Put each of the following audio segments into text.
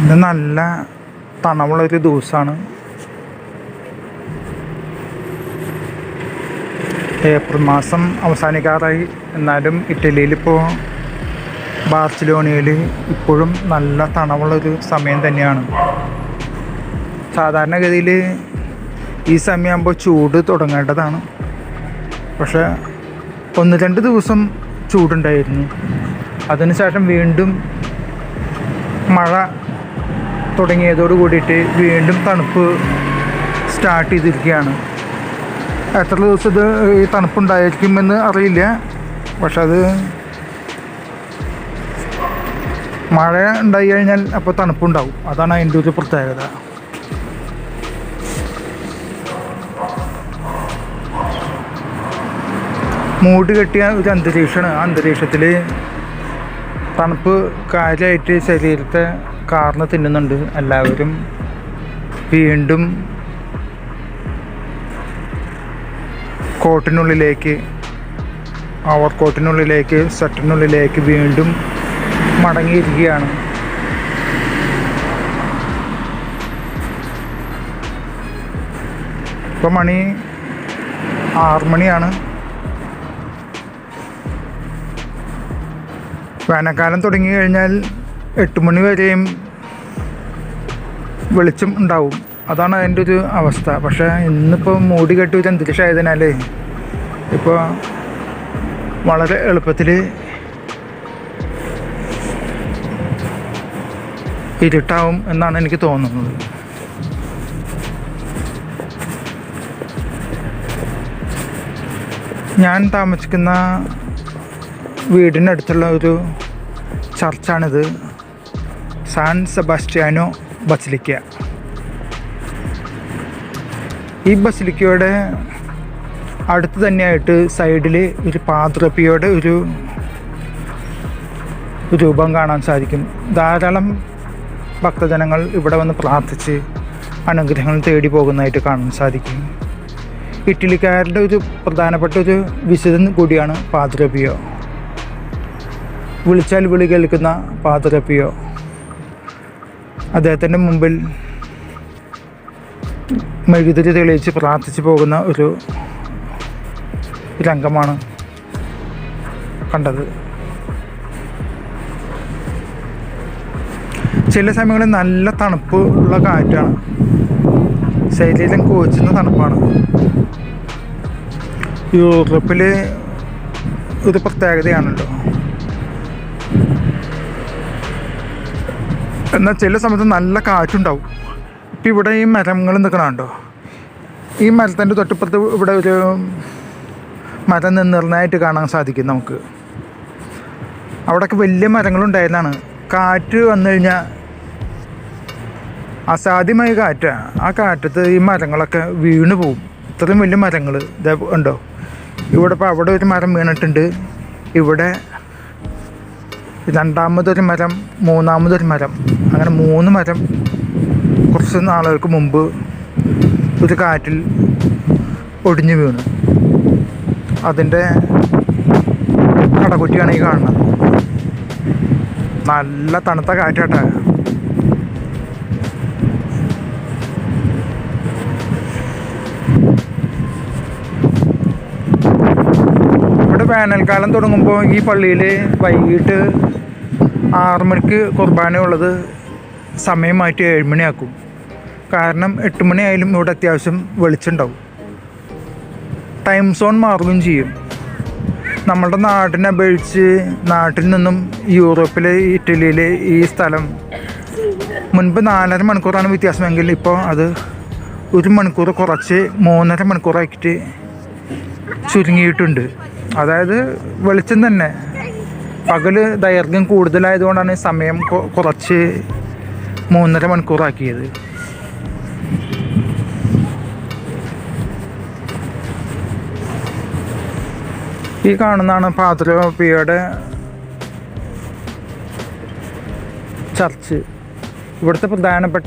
ഇന്ന് നല്ല തണവുള്ളൊരു ദിവസമാണ് ഏപ്രിൽ മാസം അവസാനിക്കാറായി. എന്നാലും ഇറ്റലിയിൽ ഇപ്പോൾ ബാർസിലോണയിൽ ഇപ്പോഴും നല്ല തണവുള്ളൊരു സമയം തന്നെയാണ്. സാധാരണഗതിയിൽ ഈ സമയമാകുമ്പോൾ ചൂട് തുടങ്ങേണ്ടതാണ്. പക്ഷേ ഒന്ന് രണ്ട് ദിവസം ചൂടുണ്ടായിരുന്നു. അതിനുശേഷം വീണ്ടും മഴ തുടങ്ങിയതോട് കൂടിയിട്ട് വീണ്ടും തണുപ്പ് സ്റ്റാർട്ട് ചെയ്തിരിക്കുകയാണ്. എത്ര ദിവസം ഇത് ഈ തണുപ്പുണ്ടായിരിക്കുമെന്ന് അറിയില്ല. പക്ഷെ അത് മഴ ഉണ്ടായി കഴിഞ്ഞാൽ അപ്പോൾ തണുപ്പുണ്ടാവും. അതാണ് അതിന്റെ ഒരു പ്രത്യേകത. മൂട് കെട്ടിയ ഒരു അന്തരീക്ഷമാണ്. ആ അന്തരീക്ഷത്തിൽ തണുപ്പ് കാര്യമായിട്ട് ശരീരത്തെ കാർന്ന് തിന്നുന്നുണ്ട്. എല്ലാവരും വീണ്ടും കോട്ടിനുള്ളിലേക്ക് അവർ കോട്ടിനുള്ളിലേക്ക് സെറ്റിനുള്ളിലേക്ക് വീണ്ടും മടങ്ങിയിരിക്കുകയാണ്. ഇപ്പോൾ മണി ആറ് മണിയാണ്. വേനൽക്കാലം തുടങ്ങി കഴിഞ്ഞാൽ എട്ട് മണി വരെയും വെളിച്ചം ഉണ്ടാവും. അതാണ് അതിന്റെ ഒരു അവസ്ഥ. പക്ഷേ ഇന്നിപ്പോൾ മൂടി കെട്ടി ഒരു അന്തരീക്ഷമായതിനാൽ ഇപ്പോൾ വളരെ എളുപ്പത്തിൽ ഇരുട്ടാവും എന്നാണ് എനിക്ക് തോന്നുന്നത്. ഞാൻ താമസിക്കുന്ന വീടിനടുത്തുള്ള ഒരു ചർച്ചാണിത്. San Sebastiano basilica. ഈ ബസിലിക്കയുടെ അടുത്ത് തന്നെയായിട്ട് സൈഡിൽ ഒരു പാദ്രപ്പിയുടെ ഒരു രൂപം കാണാൻ സാധിക്കും. ധാരാളം ഭക്തജനങ്ങൾ ഇവിടെ വന്ന് പ്രാർത്ഥിച്ച് അനുഗ്രഹങ്ങൾ തേടി പോകുന്നതായിട്ട് കാണാൻ സാധിക്കും. ഇറ്റലിക്കാരുടെ ഒരു പ്രധാനപ്പെട്ട ഒരു വിശുദ്ധൻ കൂടിയാണ് പാദ്രപ്പിയോ വിളിച്ചാൽ വിളി കേൾക്കുന്ന പാതരപ്പിയോ അദ്ദേഹത്തിന്റെ മുമ്പിൽ മെഴുകുതിരി തെളിയിച്ച് പ്രാർത്ഥിച്ചു പോകുന്ന ഒരു രംഗമാണ് കണ്ടത്. ചില സമയങ്ങളിൽ നല്ല തണുപ്പ് ഉള്ള കാറ്റാണ്. ശരീരം കോച്ചുന്ന തണുപ്പാണ്. യൂറോപ്പിൽ ഒരു പ്രത്യേകതയാണല്ലോ. എന്നാൽ ചില സമയത്ത് നല്ല കാറ്റുണ്ടാവും. ഇപ്പം ഇവിടെ ഈ മരങ്ങൾ നിൽക്കണുണ്ടോ ഈ മരത്തിന്റെ തൊട്ടിപ്പുറത്ത് ഇവിടെ ഒരു മരം നിന്നിരുന്നതായിട്ട് കാണാൻ സാധിക്കും നമുക്ക്. അവിടെയൊക്കെ വലിയ മരങ്ങളുണ്ടായതാണ് കാറ്റ് വന്നു കഴിഞ്ഞാൽ അസാധ്യമായ കാറ്റാണ് ആ കാറ്റത്ത് ഈ മരങ്ങളൊക്കെ വീണ് പോവും. ഇത്രയും വലിയ മരങ്ങൾ ഇതേ ഉണ്ടോ? ഇവിടെ ഇപ്പോൾ അവിടെ ഒരു മരം വീണിട്ടുണ്ട്. ഇവിടെ രണ്ടാമതൊരു മരം മൂന്നാമതൊരു മരം അങ്ങനെ മൂന്ന് മരം കുറച്ച് നാളുകൾക്ക് മുമ്പ് ഒരു കാറ്റിൽ ഒടിഞ്ഞു വീണു. അതിന്റെ കടകുറ്റിയാണ് ഈ കാണുന്നത്. നല്ല തണുത്ത കാറ്റാട്ടെ ഇവിടെ വേനൽക്കാലം തുടങ്ങുമ്പോൾ ഈ പള്ളിയിൽ വൈകിട്ട് ആറു മണിക്ക് കുർബാന ഉള്ളത് സമയം മാറ്റി ഏഴ് മണിയാക്കും. കാരണം എട്ട് മണിയായാലും ഇവിടെ അത്യാവശ്യം വെളിച്ചുണ്ടാവും ടൈം സോൺ മാറുകയും ചെയ്യും. നമ്മളുടെ നാടിനെ അപേക്ഷിച്ച് നാട്ടിൽ നിന്നും യൂറോപ്പിലെ ഇറ്റലിയിലെ ഈ സ്ഥലം മുൻപ് നാലര മണിക്കൂറാണ് വ്യത്യാസമെങ്കിൽ ഇപ്പോൾ അത് ഒരു മണിക്കൂർ കുറച്ച് മൂന്നര മണിക്കൂറാക്കിയിട്ട് ചുരുങ്ങിയിട്ടുണ്ട്. അതായത് വെളിച്ചം തന്നെ. പകൽ ദൈർഘ്യം കൂടുതലായതുകൊണ്ടാണ് സമയം കുറച്ച് മൂന്നര മണിക്കൂറാക്കിയത്. ഈ കാണുന്നതാണ് പാത്രോപ്പിയുടെ ചർച്ച്. ഇവിടുത്തെ പ്രധാനപ്പെട്ട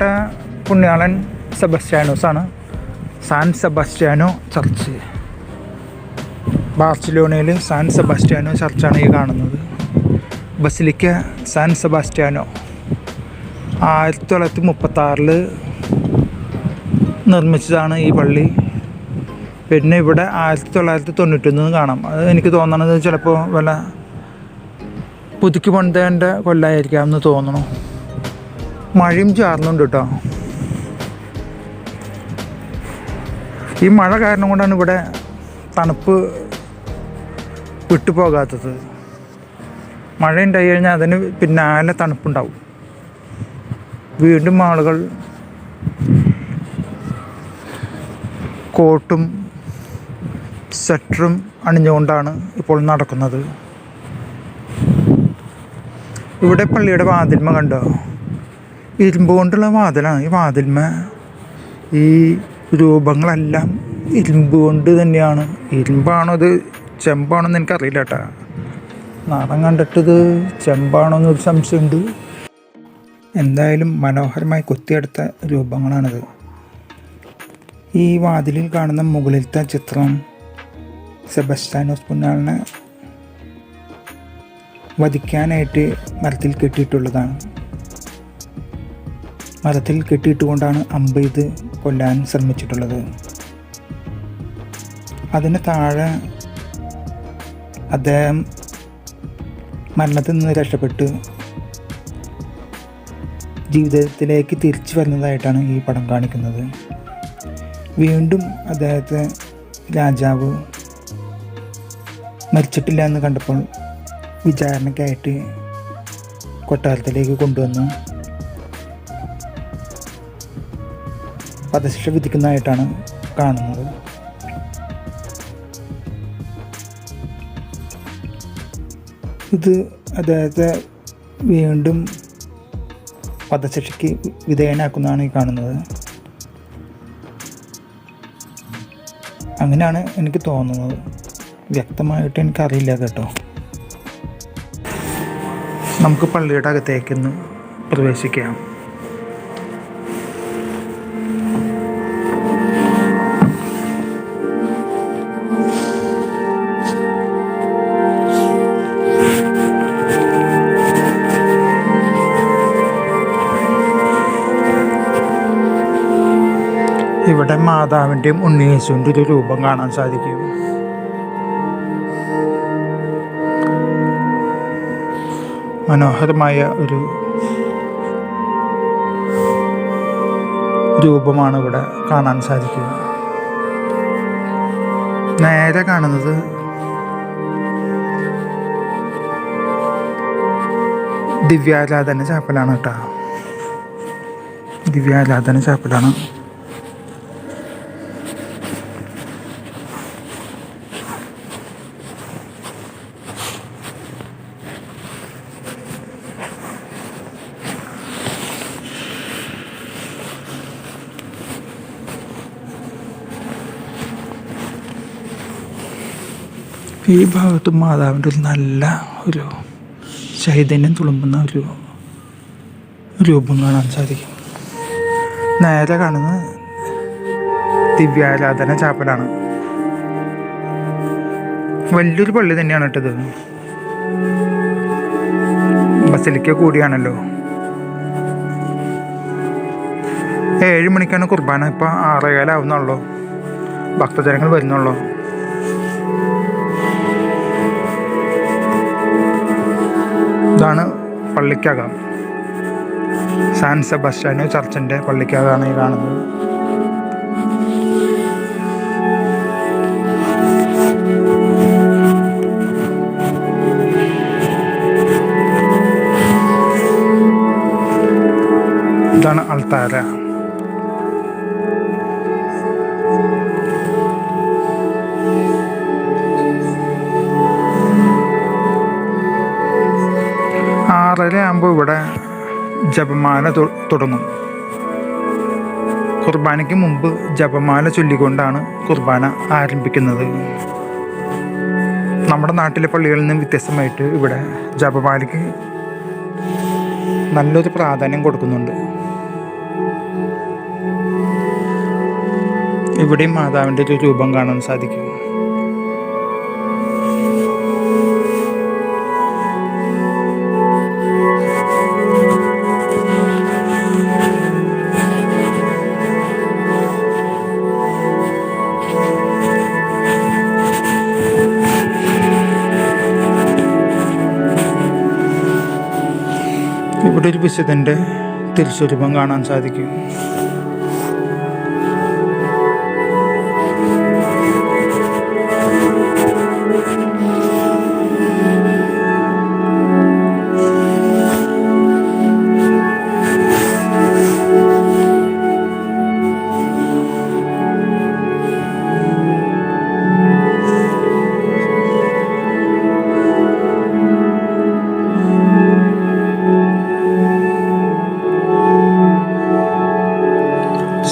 പുണ്യാളൻ സെബസ്റ്റാനോസാണ് സാൻ സെബസ്റ്റ്യാനോ ചർച്ച്. ബാർസിലോണയിൽ സാൻ സെബാസ്റ്റ്യാനോ ചർച്ചാണ് ഈ കാണുന്നത്. Basilica San Sebastiano. ആയിരത്തി തൊള്ളായിരത്തി മുപ്പത്തി ആറിൽ നിർമ്മിച്ചതാണ് ഈ പള്ളി. പിന്നെ ഇവിടെ ആയിരത്തി തൊള്ളായിരത്തി തൊണ്ണൂറ്റൊന്ന് കാണാം. അത് എനിക്ക് തോന്നണത് ചിലപ്പോൾ വല്ല പുതുക്കി പണിതേന്റെ കൊല്ലായിരിക്കാം എന്ന് തോന്നണു. മഴയും ചാർന്നുണ്ട് കേട്ടോ. ഈ മഴ കാരണം കൊണ്ടാണ് ഇവിടെ തണുപ്പ് വിട്ടുപോകാത്തത്. മഴ ഉണ്ടായി കഴിഞ്ഞാൽ അതിന് പിന്നാലെ തണുപ്പുണ്ടാവും. വീണ്ടും ആളുകൾ കോട്ടും സ്വെറ്ററും അണിഞ്ഞുകൊണ്ടാണ് ഇപ്പോൾ നടക്കുന്നത്. ഇവിടെ പള്ളിയുടെ വാതിൽമ കണ്ടോ? ഇരുമ്പ് കൊണ്ടുള്ള വാതിലാണ് ഈ വാതിൽമ. ഈ രൂപങ്ങളെല്ലാം ഇരുമ്പ് കൊണ്ട് തന്നെയാണ്. ഇരുമ്പാണോ ഇത് ചെമ്പാണോ എന്ന് എനിക്കറിയില്ല കേട്ടാ. നാടൻ കണ്ടിട്ടത് ചെമ്പാണോന്ന് ഒരു സംശയമുണ്ട്. എന്തായാലും മനോഹരമായി കൊത്തിയെടുത്ത രൂപങ്ങളാണിത്. ഈ വാതിലിൽ കാണുന്ന മുകളിലത്തെ ചിത്രം സെബസ്റ്റാനോസ് പുന്നാളിനെ വധിക്കാനായിട്ട് മരത്തിൽ കെട്ടിയിട്ടുള്ളതാണ്. മരത്തിൽ കെട്ടിയിട്ടുകൊണ്ടാണ് അമ്പ ഇത് കൊല്ലാൻ ശ്രമിച്ചിട്ടുള്ളത്. അതിന് താഴെ അദ്ദേഹം മരണത്തിൽ നിന്ന് രക്ഷപ്പെട്ട് ജീവിതത്തിലേക്ക് തിരിച്ചു വരുന്നതായിട്ടാണ് ഈ പടം കാണിക്കുന്നത്. വീണ്ടും അദ്ദേഹത്തെ രാജാവ് മരിച്ചിട്ടില്ല എന്ന് കണ്ടപ്പോൾ വിചാരണയ്ക്കായിട്ട് കൊട്ടാരത്തിലേക്ക് കൊണ്ടുവന്നു വധശിക്ഷ വിധിക്കുന്നതായിട്ടാണ് കാണുന്നത്. ഇത് അദ്ദേഹത്തെ വീണ്ടും വധശിക്ഷയ്ക്ക് വിധേയനാക്കുന്നതാണ് ഈ കാണുന്നത്. അങ്ങനെയാണ് എനിക്ക് തോന്നുന്നത്. വ്യക്തമായിട്ട് എനിക്കറിയില്ല കേട്ടോ. നമുക്ക് പള്ളിയുടെ അകത്തേക്കൊന്ന് പ്രവേശിക്കാം. ഇവിടെ മാതാവിന്റെയും ഉണ്ണിയേശുവിന്റെ ഒരു രൂപം കാണാൻ സാധിക്കും. മനോഹരമായ ഒരു രൂപമാണ് ഇവിടെ കാണാൻ സാധിക്കുക. നേരെ കാണുന്നത് ദിവ്യാരാധന ചാപ്പലാണ് കേട്ടോ. ദിവ്യാരാധന ചാപ്പലാണ്. ഈ ഭാഗത്ത് മാതാവിന്റെ ഒരു നല്ല ഒരു ചൈതന്യം തുളുമ്പുന്ന ഒരു രൂപം കാണാൻ സാധിക്കും. നേരെ കാണുന്ന ദിവ്യാരാധന ചാപ്പലാണ്. വലിയൊരു പള്ളി തന്നെയാണ് ഇട്ടത് ബസിലിക്ക കൂടിയാണല്ലോ. ഏഴ് മണിക്കാണ് കുർബാന. ഇപ്പം ആറേകാലാവുന്നുള്ളൂ. ഭക്തജനങ്ങൾ വരുന്നുള്ളൂ. പള്ളിക്കകം. സാൻ സെബസ്റ്റ്യാനോ ചർച്ചിന്റെ പള്ളിക്കകമാണ് ഈ കാണുന്നത്. ഇതാണ് അൾത്താര ആറര ആകുമ്പോൾ ഇവിടെ ജപമാല തുടങ്ങും. കുർബാനയ്ക്ക് മുമ്പ് ജപമാല ചൊല്ലിക്കൊണ്ടാണ് കുർബാന ആരംഭിക്കുന്നത്. നമ്മുടെ നാട്ടിലെ പള്ളികളിൽ നിന്നും വ്യത്യസ്തമായിട്ട് ഇവിടെ ജപമാലയ്ക്ക് നല്ലൊരു പ്രാധാന്യം കൊടുക്കുന്നുണ്ട്. ഇവിടെയും മാതാവിന്റെ ഒരു രൂപം കാണാൻ സാധിക്കും. വിശുദ്ധന്റെ തിരുസ്വരൂപം കാണാൻ സാധിക്കും.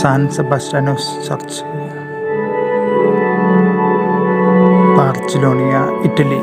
San Sebastianos church Barcelona Italy